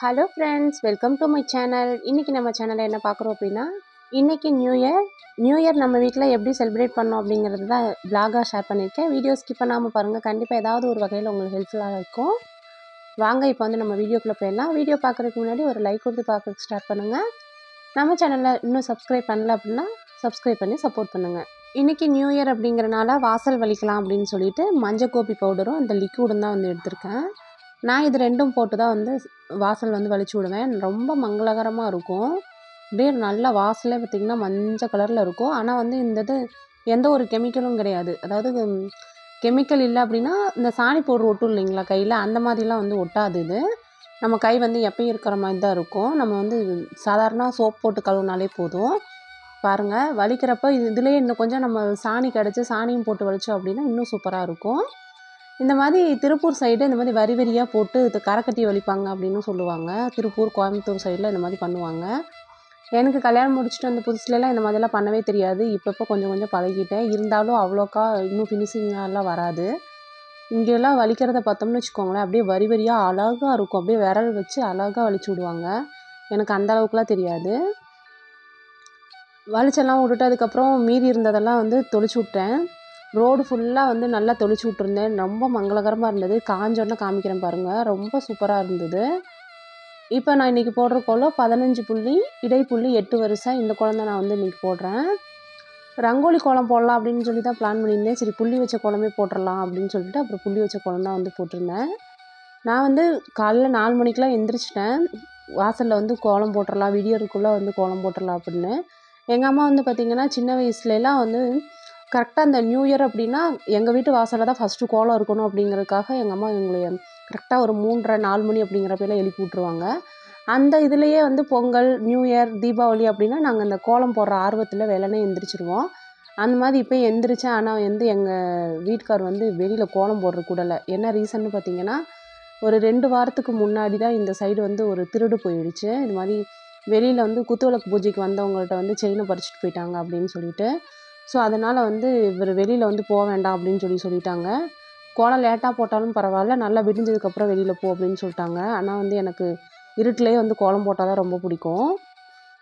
Hello friends welcome to my channel இன்றைக்கி நம்ம சேனலில் என்ன பார்க்குறோம் அப்படின்னா இன்றைக்கி நியூ இயர் நியூ இயர் நம்ம வீட்டில் எப்படி செலிப்ரேட் பண்ணோம் அப்படிங்கிறது தான் vlog-ஆ ஷேர் பண்ணியிருக்கேன். வீடியோ ஸ்கிப் பண்ணாமல் பாருங்கள் கண்டிப்பாக ஏதாவது ஒரு வகையில் உங்களுக்கு ஹெல்ப்ஃபுல்லாக இருக்கும். வாங்க இப்போ வந்து நம்ம வீடியோக்குள்ளே போயிடலாம். வீடியோ பார்க்குறதுக்கு முன்னாடி ஒரு லைக் கொடுத்து பார்க்குறதுக்கு ஸ்டார்ட் பண்ணுங்கள் நம்ம சேனலில் இன்னும் சப்ஸ்கிரைப் பண்ணல அப்படின்னா சப்ஸ்கிரைப் பண்ணி சப்போர்ட் பண்ணுங்கள் இன்றைக்கி நியூ இயர் அப்படிங்கிறனால வாசல் வலிக்கலாம் அப்படின்னு சொல்லிட்டு மஞ்சள் கோபி பவுடரும் இந்த லிக்யூடும் தான் வந்து எடுத்திருக்கேன். நான் இது ரெண்டும் போட்டு தான் வந்து வாசல் வந்து வலிச்சு விடுவேன். ரொம்ப மங்களகரமாக இருக்கும். அப்படியே நல்லா வாசலே பார்த்திங்கன்னா மஞ்சள் கலரில் இருக்கும். ஆனால் வந்து இந்த இது எந்த ஒரு கெமிக்கலும் கிடையாது. அதாவது கெமிக்கல் இல்லை அப்படின்னா இந்த சாணி பவுட்ரு ஒட்டும் இல்லைங்களா கையில்? அந்த மாதிரிலாம் வந்து ஒட்டாது இது. நம்ம கை வந்து எப்பயும் இருக்கிற மாதிரி தான் இருக்கும். நம்ம வந்து சாதாரண சோப் போட்டு கழுவுனாலே போதும். பாருங்கள் வலிக்கிறப்ப இது இதுலேயே இன்னும் கொஞ்சம் நம்ம சாணி கிடச்சி சாணியும் போட்டு வலித்தோம் அப்படின்னா இன்னும் சூப்பராக இருக்கும். இந்த மாதிரி திருப்பூர் சைடு இந்த மாதிரி வரி வரியாக போட்டு இது கரைக்கட்டி வலிப்பாங்க அப்படின்னு சொல்லுவாங்க. திருப்பூர் கோயம்புத்தூர் சைடில் இந்த மாதிரி பண்ணுவாங்க. எனக்கு கல்யாணம் முடிச்சுட்டு வந்த புதுசுலலாம் இந்த மாதிரிலாம் பண்ணவே தெரியாது. இப்பப்போ கொஞ்சம் கொஞ்சம் பழகிட்டேன். இருந்தாலும் அவ்வளோக்கா இன்னும் ஃபினிஷிங்காலாம் வராது. இங்கெல்லாம் வலிக்கிறத பார்த்தோம்னு வச்சுக்கோங்களேன். அப்படியே வரி வரியாக அழகாக இருக்கும். அப்படியே விரல் வச்சு அழகாக வலிச்சு விடுவாங்க. எனக்கு அந்த அளவுக்குலாம் தெரியாது. வலிச்செல்லாம் விட்டுட்டு அதுக்கப்புறம் மீதி இருந்ததெல்லாம் வந்து தொளிச்சு விட்டேன். ரோடு ஃபுல்லாக வந்து நல்லா தெளித்து விட்ருந்தேன் ரொம்ப மங்களகரமாக இருந்தது. காஞ்சோடனே காமிக்கிறேன் பாருங்கள் ரொம்ப சூப்பராக இருந்தது. இப்போ நான் இன்றைக்கி போடுற கோலம் பதினஞ்சு புள்ளி இடைப்புள்ளி எட்டு வருஷம் இந்த கோலம் தான் நான் வந்து இன்றைக்கி போடுறேன். ரங்கோலி கோலம் போடலாம் அப்படின்னு சொல்லி தான் பிளான் பண்ணியிருந்தேன். சரி புள்ளி வச்ச கோலமே போட்டுடலாம் அப்படின்னு சொல்லிட்டு அப்புறம் புள்ளி வச்ச கோலம் தான் வந்து போட்டிருந்தேன். நான் வந்து காலைல நாலு மணிக்கெலாம் எந்திரிச்சிட்டேன். வாசலில் வந்து கோலம் போட்டுடலாம் விடியறதுக்குள்ளே வந்து கோலம் போட்டுடலாம் அப்படின்னு. எங்கள் அம்மா வந்து பார்த்திங்கன்னா சின்ன வயசுலலாம் வந்து கரெக்டாக அந்த நியூ இயர் அப்படின்னா எங்கள் வீட்டு வாசலில் தான் ஃபஸ்ட்டு கோலம் இருக்கணும் அப்படிங்கிறதுக்காக எங்கள் அம்மா எங்களை கரெக்டாக ஒரு மூன்றரை நாலு மணி அப்படிங்கிறப்பெல்லாம் எழுப்பி விட்ருவாங்க அந்த இதுலேயே வந்து பொங்கல் நியூ இயர் தீபாவளி அப்படின்னா நாங்கள் அந்த கோலம் போடுற ஆர்வத்தில் வெள்ளனே எந்திரிச்சிருவோம். அந்த மாதிரி இப்போ எந்திரிச்சேன். ஆனால் வந்து எங்கள் வீட்டுக்கார் வந்து வெளியில் கோலம் போடுற கூடலை என்ன ரீசன்னு பார்த்தீங்கன்னா ஒரு ரெண்டு வாரத்துக்கு முன்னாடி தான் இந்த சைடு வந்து ஒரு திருடு போயிடுச்சு. இது மாதிரி வெளியில் வந்து குத்துவிளக்கு பூஜைக்கு வந்தவங்கள்ட்ட வந்து செயினை பறிச்சிட்டு போயிட்டாங்க அப்படின்னு சொல்லிட்டு. ஸோ அதனால் வந்து இவர் வெளியில் வந்து போக வேண்டாம் அப்படின்னு சொல்லி சொல்லிட்டாங்க. கோலம் லேட்டாக போட்டாலும் பரவாயில்ல நல்லா விடிஞ்சதுக்கப்புறம் வெளியில் போ அப்படின்னு சொல்லிட்டாங்க. ஆனால் வந்து எனக்கு இருட்டிலேயே வந்து கோலம் போட்டால் தான் ரொம்ப பிடிக்கும்.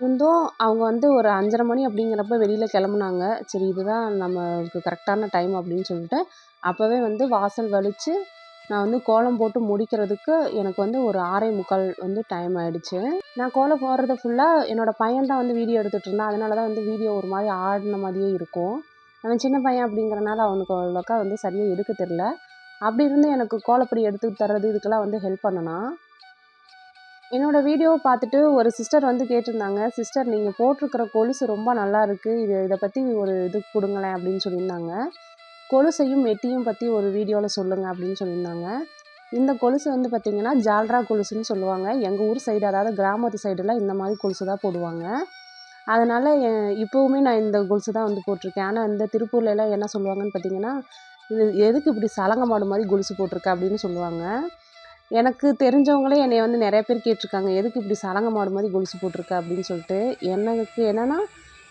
இருந்தும் அவங்க வந்து ஒரு அஞ்சரை மணி அப்படிங்கிறப்ப வெளியில் கிளம்புனாங்க. சரி இதுதான் நமக்கு கரெக்டான டைம் அப்படின்னு சொல்லிட்டு அப்போவே வந்து வாசல் வலித்து நான் வந்து கோலம் போட்டு முடிக்கிறதுக்கு எனக்கு வந்து ஒரு ஆறே முக்கால் வந்து டைம் ஆகிடுச்சு நான் கோலம் போடுறது ஃபுல்லாக என்னோடய பையன் தான் வந்து வீடியோ எடுத்துகிட்டு இருந்தான். அதனால தான் வந்து வீடியோ ஒரு மாதிரி ஆடின மாதிரியே இருக்கும். அவன் சின்ன பையன் அப்படிங்கிறனால அவனுக்கு அவ்வளோக்கா வந்து சரியாக எடுக்க தெரில அப்படி இருந்து எனக்கு கோலப்பொடி எடுத்து தர்றது இதுக்கெல்லாம் வந்து ஹெல்ப் பண்ணனான். என்னோடய வீடியோவை பார்த்துட்டு ஒரு சிஸ்டர் வந்து கேட்டிருந்தாங்க சிஸ்டர் நீங்கள் போட்டிருக்கிற கொலுசு ரொம்ப நல்லா இருக்குது இது இதை பற்றி ஒரு இது கொடுங்களேன் அப்படின்னு சொல்லியிருந்தாங்க. கொலுசையும் மெட்டியும் பற்றி ஒரு வீடியோவில் சொல்லுங்கள் அப்படின்னு சொல்லியிருந்தாங்க. இந்த கொலுசு வந்து பார்த்திங்கன்னா ஜால்ரா கொலுசுன்னு சொல்லுவாங்க. எங்கள் ஊர் சைடு அதாவது கிராமத்து சைடெல்லாம் இந்த மாதிரி கொலுசு தான் போடுவாங்க. அதனால் இப்போவுமே நான் இந்த கொலுசு தான் வந்து போட்டிருக்கேன். ஆனால் இந்த திருப்பூர்லலாம் என்ன சொல்லுவாங்கன்னு பார்த்தீங்கன்னா இது எதுக்கு இப்படி சலங்க மாடு மாதிரி கொலுசு போட்டிருக்க அப்படின்னு சொல்லுவாங்க. எனக்கு தெரிஞ்சவங்களே என்னை வந்து நிறைய பேர் கேட்டிருக்காங்க. எதுக்கு இப்படி சலங்க மாடு மாதிரி கொலுசு போட்டிருக்க அப்படின்னு சொல்லிட்டு. எனக்கு என்னென்னா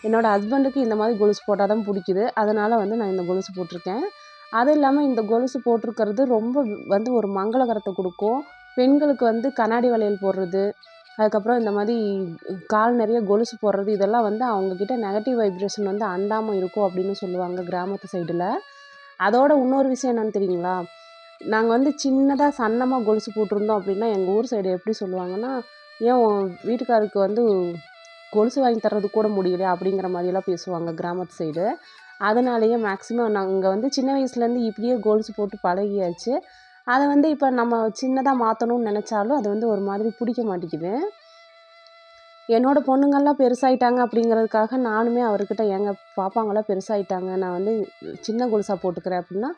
என்னோடய ஹஸ்பண்டுக்கு இந்த மாதிரி கொலுசு போட்டால் தான் பிடிக்குது. அதனால் வந்து நான் இந்த கொலுசு போட்டிருக்கேன். அதுவும் இல்லாமல் இந்த கொலுசு போட்டிருக்கிறது ரொம்ப வந்து ஒரு மங்களகரத்தை கொடுக்கும். பெண்களுக்கு வந்து கண்ணாடி வளையல் போடுறது அதுக்கப்புறம் இந்த மாதிரி கால் நிறைய கொலுசு போடுறது இதெல்லாம் வந்து அவங்கக்கிட்ட நெகட்டிவ் வைப்ரேஷன் வந்து அண்டாமல் இருக்கும் அப்படின்னு சொல்லுவாங்க கிராமத்து சைடில் அதோட இன்னொரு விஷயம் என்னென்னு தெரியுங்களா? நாங்கள் வந்து சின்னதாக சன்னமாக கொலுசு போட்டிருந்தோம் அப்படின்னா எங்கள் ஊர் சைடு எப்படி சொல்லுவாங்கன்னா ஏன் உன் வீட்டுக்காருக்கு வந்து கொலுசு வாங்கி தர்றது கூட முடியல அப்படிங்கிற மாதிரியெல்லாம் பேசுவாங்க கிராமத்து சைடு அதனாலேயே மேக்ஸிமம் நாங்கள் வந்து சின்ன வயசுலேருந்து இப்படியே கொலுசு போட்டு பழகியாச்சு. அதை வந்து இப்போ நம்ம சின்னதாக மாற்றணும்னு நினச்சாலும் அது வந்து ஒரு மாதிரி பிடிக்க மாட்டேங்குது. என்னோடய பொண்ணுங்கள்லாம் பெருசாயிட்டாங்க அப்படிங்கிறதுக்காக நானுமே அவர்கிட்ட எங்கள் பாப்பாங்களாம் பெருசாகிட்டாங்க நான் வந்து சின்ன கொலுசாக போட்டுக்கிறேன் அப்படின்னா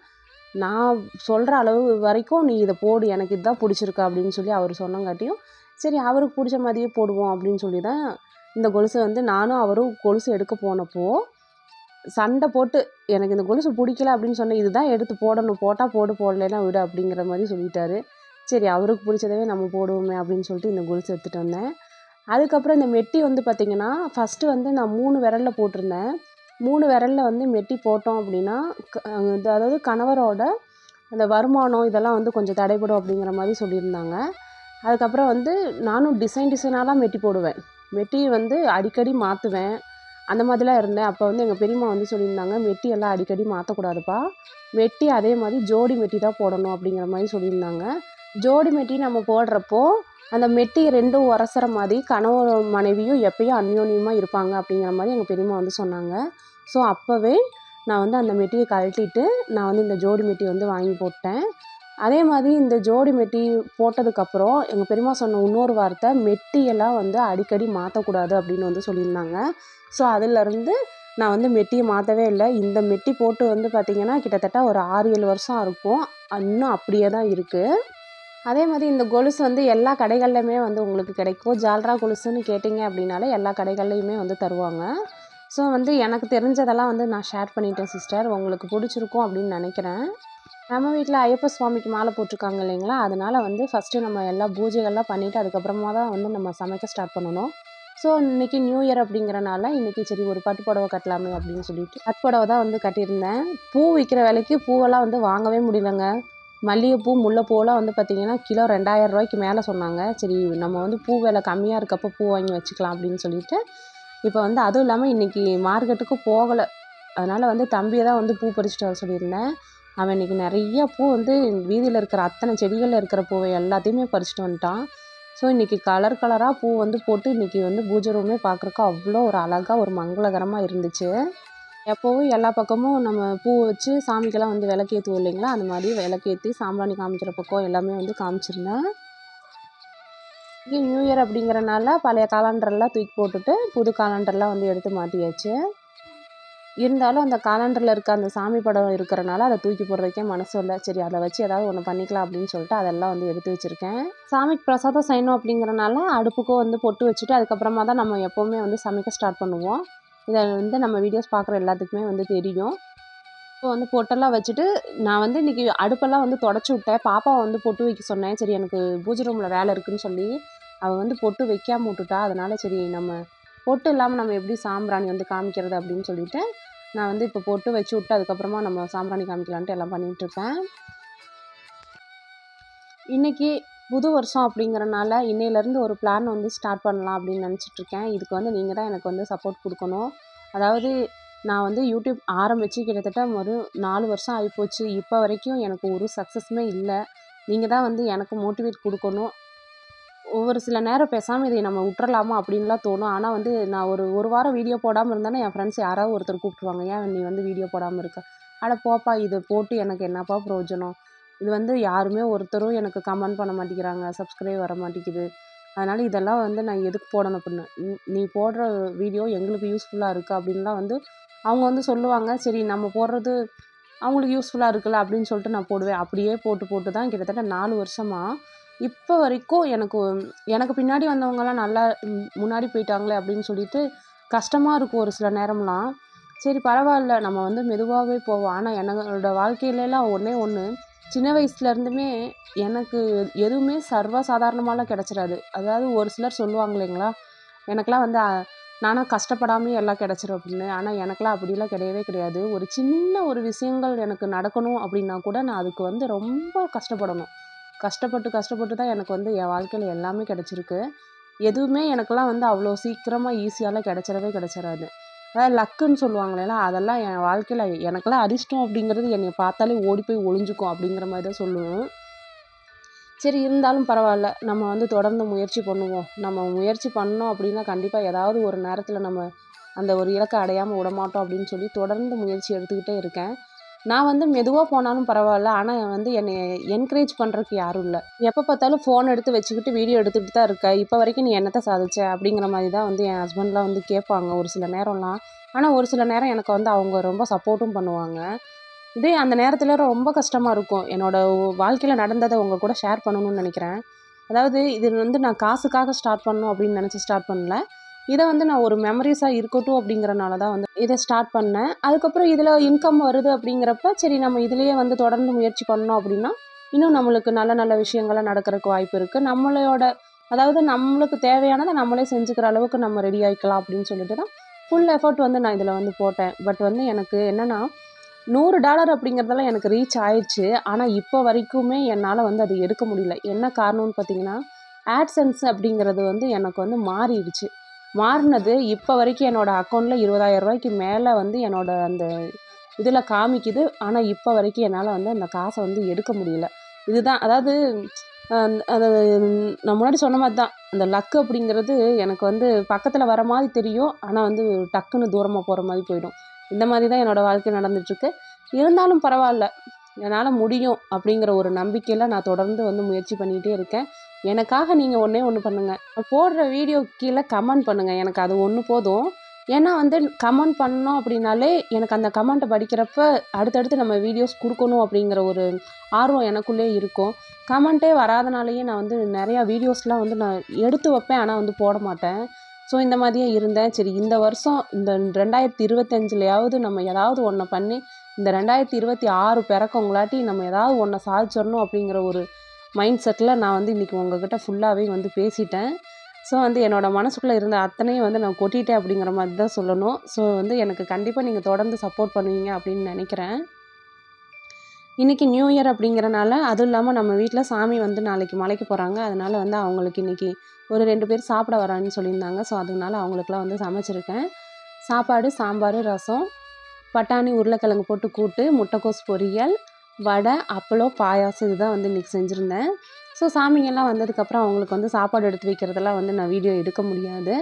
நான் சொல்கிற அளவு வரைக்கும் நீ இதை போடு. எனக்கு இதுதான் பிடிச்சிருக்கா. அப்படின்னு சொல்லி அவர் சொன்னங்காட்டியும் சரி அவருக்கு பிடிச்ச மாதிரியே போடுவோம். அப்படின்னு சொல்லி தான் இந்த கொலுசை வந்து நானும் அவரும் கொலுசு எடுக்க போனப்போ சண்டை போட்டு எனக்கு இந்த கொலுசு பிடிக்கல அப்படின்னு சொன்னேன் இதுதான் எடுத்து போடணும் போட்டால் போடு போடலைன்னா விடு அப்படிங்கிற மாதிரி சொல்லிட்டாரு. சரி அவருக்கு பிடிச்சதவே நம்ம போடுவோமே அப்படின்னு சொல்லிட்டு இந்த கொலுசு எடுத்துகிட்டு வந்தேன். அதுக்கப்புறம் இந்த மெட்டி வந்து பார்த்திங்கன்னா ஃபஸ்ட்டு வந்து நான் மூணு விரலில் போட்டிருந்தேன். மூணு விரலில் வந்து மெட்டி போட்டோம் அப்படின்னா அதாவது கணவரோட அந்த வருமானம் இதெல்லாம் வந்து கொஞ்சம் தடைபடும் அப்படிங்கிற மாதிரி சொல்லியிருந்தாங்க. அதுக்கப்புறம் வந்து நானும் டிசைன் டிசைனாலாம் மெட்டி போடுவேன். மெட்டி வந்து அடிக்கடி மாற்றுவேன் அந்த மாதிரிலாம் இருந்தேன். அப்போ வந்து எங்கள் பெரியம்மா வந்து சொல்லியிருந்தாங்க மெட்டி எல்லாம் அடிக்கடி மாற்றக்கூடாதுப்பா மெட்டி அதே மாதிரி ஜோடி மெட்டி தான் போடணும் அப்படிங்கிற மாதிரி சொல்லியிருந்தாங்க. ஜோடி மெட்டி நம்ம போடுறப்போ அந்த மெட்டி ரெண்டும் உரசுற மாதிரி கணவன் மனைவியும் எப்பயும் அந்யோன்யமாக இருப்பாங்க அப்படிங்கிற மாதிரி எங்கள் பெரியம்மா வந்து சொன்னாங்க. ஸோ அப்போவே நான் வந்து அந்த மெட்டியை கழட்டிட்டு நான் வந்து இந்த ஜோடி மெட்டி வந்து வாங்கி போட்டேன். அதே மாதிரி இந்த ஜோடி மெட்டி போட்டதுக்கப்புறம் எங்கள் பெரியம்மா சொன்ன இன்னொரு வார்த்தை மெட்டியெல்லாம் வந்து அடிக்கடி மாற்றக்கூடாது அப்படின்னு வந்து சொல்லியிருந்தாங்க. ஸோ அதுலேருந்து நான் வந்து மெட்டியை மாற்றவே இல்லை. இந்த மெட்டி போட்டு வந்து பார்த்திங்கன்னா கிட்டத்தட்ட ஒரு ஆறு ஏழு வருஷம் இருக்கும். இன்னும் அப்படியே தான் இருக்குது அதே மாதிரி இந்த கொலுசு வந்து எல்லா கடைகள்லையுமே வந்து உங்களுக்கு கிடைக்கும். ஜால்ரா கொலுசுன்னு கேட்டிங்க அப்படின்னாலே எல்லா கடைகள்லையுமே வந்து தருவாங்க. ஸோ வந்து எனக்கு தெரிஞ்சதெல்லாம் வந்து நான் ஷேர் பண்ணிட்டேன் சிஸ்டர். உங்களுக்கு பிடிச்சிருக்கும் அப்படின்னு நினைக்கிறேன். நம்ம வீட்டில் ஐயப்ப சுவாமிக்கு மாலை போட்டிருக்காங்க இல்லைங்களா? அதனால் வந்து ஃபஸ்ட்டு நம்ம எல்லா பூஜைகள்லாம் பண்ணிவிட்டு அதுக்கப்புறமா தான் வந்து நம்ம சமைக்க ஸ்டார்ட் பண்ணணும். ஸோ இன்றைக்கி நியூ இயர் அப்படிங்கிறனால இன்றைக்கி சரி ஒரு பட்டு புடவை கட்டலாமே அப்படின்னு சொல்லிட்டு பட்டு புடவை தான் வந்து கட்டியிருந்தேன். பூ விற்கிற விலைக்கு பூவெல்லாம் வந்து வாங்கவே முடியலங்க. மல்லிகைப்பூ முல்லைப்பூவெல்லாம் வந்து பார்த்திங்கன்னா கிலோ ரெண்டாயிரம் ரூபாய்க்கு மேலே சொன்னாங்க. சரி நம்ம வந்து பூ விலை கம்மியாக இருக்கப்போ பூ வாங்கி வச்சுக்கலாம் அப்படின்னு சொல்லிட்டு இப்போ வந்து அதுவும் இல்லாமல் இன்றைக்கி மார்க்கெட்டுக்கு போகலை. அதனால் வந்து தம்பியை தான் வந்து பூ பறிச்சுட்டு வர சொல்லியிருந்தேன். அவன் இன்றைக்கி நிறைய பூ வந்து வீதியில் இருக்கிற அத்தனை செடிகளில் இருக்கிற பூவை எல்லாத்தையுமே பறிச்சுட்டு வந்துட்டான். ஸோ இன்றைக்கி கலர் கலராக பூ வந்து போட்டு இன்றைக்கி வந்து பூஜை ரூமே பார்க்குறக்கு அவ்வளோ ஒரு அழகாக ஒரு மங்களகரமாக இருந்துச்சு. எப்போவும் எல்லா பக்கமும் நம்ம பூ வச்சு சாமிக்கெல்லாம் வந்து விளக்கேற்றுவோம் இல்லைங்களா? அந்த மாதிரி விளக்கேற்றி சாம்பிராணி காமிக்கிற பக்கம் எல்லாமே வந்து காமிச்சிருந்தேன். இங்கே நியூ இயர் அப்படிங்கிறனால பழைய காலண்டர்லாம் தூக்கி போட்டுட்டு புது காலண்டர்லாம் வந்து எடுத்து மாட்டியாச்சு. இருந்தாலும் அந்த காலண்டரில் இருக்க அந்த சாமி படம் இருக்கிறனால அதை தூக்கி போடுறதுக்கே மனசு இல்லை. சரி அதை வச்சு ஏதாவது ஒன்று பண்ணிக்கலாம் அப்படின்னு சொல்லிட்டு அதெல்லாம் வந்து எடுத்து வச்சுருக்கேன். சாமிக்கு பிரசாதம் செய்யணும் அப்படிங்கிறனால அடுப்புக்கும் வந்து பொட்டு வச்சுட்டு அதுக்கப்புறமா தான் நம்ம எப்போவுமே வந்து சமைக்க ஸ்டார்ட் பண்ணுவோம். இதை வந்து நம்ம வீடியோஸ் பார்க்குற எல்லாத்துக்குமே வந்து தெரியும். இப்போ வந்து பொட்டெல்லாம் வச்சுட்டு நான் வந்து இன்றைக்கி அடுப்பெல்லாம் வந்து தொடச்சி விட்டேன். பாப்பாவை வந்து பொட்டு வைக்க சொன்னேன். சரி எனக்கு பூஜை ரூமில் வேலை இருக்குதுன்னு சொல்லி. அவள் வந்து பொட்டு வைக்காம விட்டுட்டா. அதனால் சரி நம்ம பொட்டு இல்லாமல் நம்ம எப்படி சாம்பிராணி வந்து காமிக்கிறது அப்படின்னு சொல்லிட்டு நான் வந்து இப்போ பொட்டு வச்சு விட்டு அதுக்கப்புறமா நம்ம சாம்பிராணி காமிக்கலான்ட்டு எல்லாம் பண்ணிகிட்ருக்கேன் இன்றைக்கி புது வருஷம் அப்படிங்கிறனால இன்னையிலேருந்து ஒரு பிளான் வந்து ஸ்டார்ட் பண்ணலாம் அப்படின்னு நினச்சிட்ருக்கேன் இதுக்கு வந்து நீங்கள் தான் எனக்கு வந்து சப்போர்ட் கொடுக்கணும். அதாவது நான் வந்து யூடியூப் ஆரம்பித்து கிட்டத்தட்ட ஒரு நாலு வருஷம் ஆகிப்போச்சு இப்போ வரைக்கும் எனக்கு ஒரு சக்ஸஸுமே இல்லை. நீங்கள் தான் வந்து எனக்கு மோட்டிவேட் கொடுக்கணும். ஒவ்வொரு சில நேரம் பேசாமல் இதை நம்ம விட்டுறலாமா அப்படின்லாம் தோணும். ஆனால் வந்து நான் ஒரு ஒரு வாரம் வீடியோ போடாமல் இருந்தேன்னா என் ஃப்ரெண்ட்ஸ் யாராவது ஒருத்தர் கூப்பிட்ருவாங்க ஏன் நீ வந்து வீடியோ போடாமல் இருக்க? அட போப்பா இது போட்டு எனக்கு என்னப்பா பிரயோஜனம்? இது வந்து யாருமே ஒருத்தரும் எனக்கு கமெண்ட் பண்ண மாட்டேங்கிறாங்க. சப்ஸ்கிரைப் வர மாட்டேங்குது. அதனால் இதெல்லாம் வந்து நான் எதுக்கு போடணும் அப்படின்னு. நீ போடுற வீடியோ எங்களுக்கு யூஸ்ஃபுல்லாக இருக்குது அப்படின்லாம் வந்து அவங்க வந்து சொல்லுவாங்க. சரி நம்ம போடுறது அவங்களுக்கு யூஸ்ஃபுல்லாக இருக்குல்ல அப்படின்னு சொல்லிட்டு நான் போடுவேன். அப்படியே போட்டு போட்டு தான் கிட்டத்தட்ட நாலு வருஷமாக இப்போ வரைக்கும் எனக்கு எனக்கு பின்னாடி வந்தவங்கலாம் நல்லா முன்னாடி போயிட்டாங்களே அப்படின்னு சொல்லிட்டு கஷ்டமாக இருக்கும் ஒரு சில நேரம்லாம். சரி பரவாயில்ல நம்ம வந்து மெதுவாகவே போவோம். ஆனால் என்னோட வாழ்க்கையிலலாம் ஒன்றே ஒன்று சின்ன வயசுலேருந்துமே எனக்கு எதுவுமே சர்வ சாதாரணமாலாம் கிடச்சிடாது அதாவது ஒரு சிலர் சொல்லுவாங்க இல்லைங்களா எனக்கெலாம் வந்து நானும் கஷ்டப்படாமே எல்லாம் கிடச்சிரும் அப்படின்னு. ஆனால் எனக்கெலாம் அப்படிலாம் கிடையவே கிடையாது. ஒரு சின்ன ஒரு விஷயங்கள் எனக்கு நடக்கணும் அப்படின்னா கூட நான் அதுக்கு வந்து ரொம்ப கஷ்டப்படணும். கஷ்டப்பட்டு கஷ்டப்பட்டு தான் எனக்கு வந்து என் வாழ்க்கையில் எல்லாமே கிடச்சிருக்கு. எதுவுமே எனக்கெல்லாம் வந்து அவ்வளோ சீக்கிரமாக ஈஸியாலாம் கிடச்சிடவே கிடச்சிடாது. அதாவது லக்குன்னு சொல்லுவாங்களேல அதெல்லாம் என் வாழ்க்கையில் எனக்கெல்லாம் அதிர்ஷ்டம் அப்படிங்கிறது என்னை பார்த்தாலே ஓடி போய் ஒளிஞ்சுக்கும் அப்படிங்கிற மாதிரி தான் சொல்லுவேன் சரி இருந்தாலும் பரவாயில்ல நம்ம வந்து தொடர்ந்து முயற்சி பண்ணுவோம். நம்ம முயற்சி பண்ணோம் அப்படின்னா கண்டிப்பாக ஏதாவது ஒரு நேரத்தில் நம்ம அந்த ஒரு இலக்கை அடையாமல் விடமாட்டோம் அப்படின்னு சொல்லி தொடர்ந்து முயற்சி எடுத்துக்கிட்டே இருக்கேன். நான் வந்து மெதுவாக போனாலும் பரவாயில்ல. ஆனால் வந்து என்னை என்கரேஜ் பண்ணுறதுக்கு யாரும் இல்லை. எப்போ பார்த்தாலும் ஃபோன் எடுத்து வச்சுக்கிட்டு வீடியோ எடுத்துக்கிட்டு தான் இருக்க. இப்போ வரைக்கும் நீ என்னத்தை சாதிச்ச? அப்படிங்கிற மாதிரி தான் வந்து என் ஹஸ்பண்ட்லாம் வந்து கேட்பாங்க. ஒரு சில நேரம்லாம். ஆனால் ஒரு சில நேரம் எனக்கு வந்து அவங்க ரொம்ப சப்போர்ட்டும் பண்ணுவாங்க. இதே அந்த நேரத்தில் ரொம்ப கஷ்டமாக இருக்கும். என்னோடய வாழ்க்கையில் நடந்ததை உங்கள் கூட ஷேர் பண்ணணும்னு நினைக்கிறேன். அதாவது இது வந்து நான் காசுக்காக ஸ்டார்ட் பண்ணணும் அப்படின்னு நினச்சி ஸ்டார்ட் பண்ணல. இதை வந்து நான் ஒரு மெமரிஸாக இருக்கட்டும் அப்படிங்கிறனால தான் வந்து இதை ஸ்டார்ட் பண்ணேன். அதுக்கப்புறம் இதில் இன்கம் வருது அப்படிங்கிறப்ப சரி நம்ம இதுலேயே வந்து தொடர்ந்து முயற்சி பண்ணோம் அப்படின்னா இன்னும் நம்மளுக்கு நல்ல நல்ல விஷயங்கள்லாம் நடக்கிறதுக்கு வாய்ப்பு இருக்குது நம்மளோட அதாவது நம்மளுக்கு தேவையானதை நம்மளே செஞ்சுக்கிற அளவுக்கு நம்ம ரெடி ஆகிக்கலாம் அப்படின்னு சொல்லிட்டு தான் ஃபுல் எஃபர்ட் வந்து நான் இதில் வந்து போட்டேன். பட் வந்து எனக்கு என்னென்னா நூறு டாலர் அப்படிங்கிறதெல்லாம் எனக்கு ரீச் ஆயிடுச்சு ஆனால் இப்போ வரைக்குமே என்னால் வந்து அது எடுக்க முடியல. என்ன காரணம்னு பார்த்தீங்கன்னா ஆட்சன்ஸ் அப்படிங்கிறது வந்து எனக்கு வந்து மாறிடுச்சு. மாறினது. இப்போ வரைக்கும் என்னோடய அக்கௌண்ட்டில் இருபதாயிரம் ரூபாய்க்கு மேலே வந்து என்னோடய அந்த இதில் காமிக்குது. ஆனால் இப்போ வரைக்கும் என்னால் வந்து அந்த காசை வந்து எடுக்க முடியல. இதுதான் அதாவது அது நான் முன்னாடி சொன்ன மாதிரி தான் அந்த லக்கு அப்படிங்கிறது எனக்கு வந்து பக்கத்தில் வர மாதிரி தெரியும். ஆனால் வந்து டக்குன்னு தூரமாக போகிற மாதிரி போயிடும். இந்த மாதிரி தான் என்னோடய வாழ்க்கை நடந்துகிட்ருக்கு இருந்தாலும் பரவாயில்ல. என்னால் முடியும் அப்படிங்கிற ஒரு நம்பிக்கையில் நான் தொடர்ந்து வந்து முயற்சி பண்ணிகிட்டே இருக்கேன். எனக்காக நீங்கள் ஒன்றே ஒன்று பண்ணுங்கள் போடுற வீடியோ கீழே கமெண்ட் பண்ணுங்கள் எனக்கு அது ஒன்று போதும். ஏன்னா வந்து கமெண்ட் பண்ணோம் அப்படின்னாலே எனக்கு அந்த கமெண்ட்டை படிக்கிறப்ப அடுத்தடுத்து நம்ம வீடியோஸ் கொடுக்கணும் அப்படிங்கிற ஒரு ஆர்வம் எனக்குள்ளே இருக்கும். கமெண்ட்டே வராதனாலேயே நான் வந்து நிறையா வீடியோஸ்லாம் வந்து நான் எடுத்து வைப்பேன். ஆனால் வந்து போட மாட்டேன். ஸோ இந்த மாதிரியே இருந்தேன். சரி இந்த வருஷம் இந்த ரெண்டாயிரத்தி இருபத்தஞ்சிலையாவது நம்ம ஏதாவது ஒன்றை பண்ணி இந்த ரெண்டாயிரத்தி இருபத்தி ஆறு பிறக்கவங்களாட்டி நம்ம ஏதாவது ஒன்றை சாதிச்சிடணும் அப்படிங்கிற ஒரு மைண்ட் செட்டில் நான் வந்து இன்றைக்கி உங்ககிட்ட ஃபுல்லாகவே வந்து பேசிட்டேன். ஸோ வந்து என்னோடய மனசுக்குள்ளே இருந்த அத்தனையும் வந்து நான் கொட்டிட்டேன் அப்படிங்கிற மாதிரி தான் சொல்லணும். ஸோ வந்து எனக்கு கண்டிப்பாக நீங்கள் தொடர்ந்து சப்போர்ட் பண்ணுவீங்க அப்படின்னு நினைக்கிறேன். இன்றைக்கி நியூ இயர் அப்படிங்கிறனால அதுவும் இல்லாமல் நம்ம வீட்டில் சாமி வந்து நாளைக்கு மலைக்கு போகிறாங்க அதனால் வந்து அவங்களுக்கு இன்றைக்கி ஒரு ரெண்டு பேர் சாப்பிட வரான்னு சொல்லியிருந்தாங்க. ஸோ அதனால அவங்களுக்குலாம் வந்து சமைச்சிருக்கேன். சாப்பாடு சாம்பார் ரசம் பட்டாணி உருளைக்கிழங்கு போட்டு கூட்டு முட்டைக்கோஸ் பொரியல் வடை அப்பளம் பாயாசம் இதுதான் வந்து இன்றைக்கி செஞ்சுருந்தேன். ஸோ சாமிங்கெல்லாம் வந்ததுக்கப்புறம் அவங்களுக்கு வந்து சாப்பாடு எடுத்து வைக்கிறதெல்லாம் வந்து நான் வீடியோ எடுக்க முடியாது.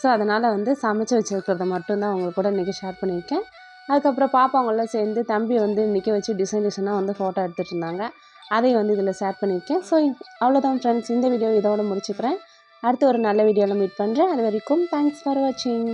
ஸோ அதனால் வந்து சமைச்சு வச்சுருக்கிறத மட்டும்தான் அவங்க கூட இன்றைக்கி ஷேர் பண்ணியிருக்கேன். அதுக்கப்புறம் பாப்பாவங்களாம் சேர்ந்து தம்பி வந்து நிற்க வச்சு டிசைன் டிசைனாக வந்து ஃபோட்டோ எடுத்துகிட்டு இருந்தாங்க. அதையும் வந்து இதில் ஷேர் பண்ணியிருக்கேன். ஸோ அவ்வளோதான் ஃப்ரெண்ட்ஸ் இந்த வீடியோ இதோட முடிச்சுக்கிறேன். அடுத்து ஒரு நல்ல வீடியோவில் மீட் பண்ணுறேன் அது வரைக்கும் தேங்க்ஸ் ஃபார் வாட்சிங்